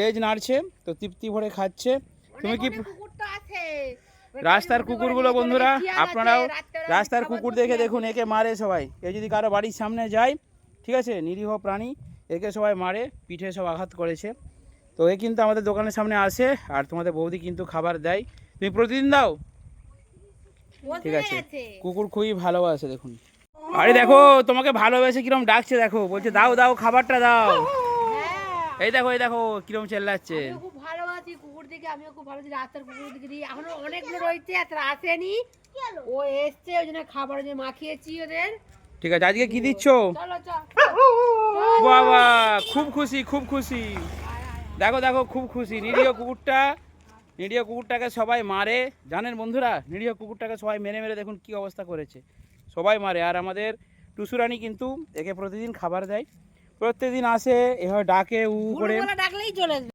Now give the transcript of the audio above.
লেজ নাড়ছে তো তৃপ্তি ভরে খাচ্ছে। তুমি কি রাস্তার কুকুরগুলো বন্ধুরা আপনারাও রাস্তার কুকুর দেখে দেখুন একে মারে সবাই। এ যদি কারও বাড়ির সামনে যায় ঠিক আছে নিরীহ প্রাণী একে সবাই মারে পিঠে সব আঘাত করেছে। তো এ কিন্তু আমাদের দোকানের সামনে আসে আর তোমাদের বৌদি কিন্তু খাবার দেয়। তুমি প্রতিদিন দাও। ঠিক আছে কুকুর খুবই ভালোবাসে দেখুন। আরে দেখো তোমাকে ভালোবেসে কিরম ডাকছে দেখো। বলছে দাও দাও খাবারটা দাও। এই দেখো এই দেখো কিরম চেল্লাচ্ছে। খুব ভালোবাসি কুকুর দিকে আমিও খুব ভালো রাস্তার কুকুর দিকে এখনও অনেকগুলো রয়েছে তারা আসেনি। ও এসছে ওই জন্য খাবার জন্য মাখিয়েছি ওদের। ঠিক আছে আজকে কি দিচ্ছ? বাবা খুব খুশি খুব খুশি। দেখো দেখো খুব খুশি। নিরীহ কুকুরটা নিরীহ কুকুরটাকে সবাই মারে। জানেন বন্ধুরা নিরীহ কুকুরটাকে সবাই মেরে মেরে দেখুন কি অবস্থা করেছে। সবাই মারে আর আমাদের টুসুরানি কিন্তু একে প্রতিদিন খাবার দেয়। প্রত্যেকদিন আসে এভাবে ডাকে উ করে। ডাকলেই চলে আসবে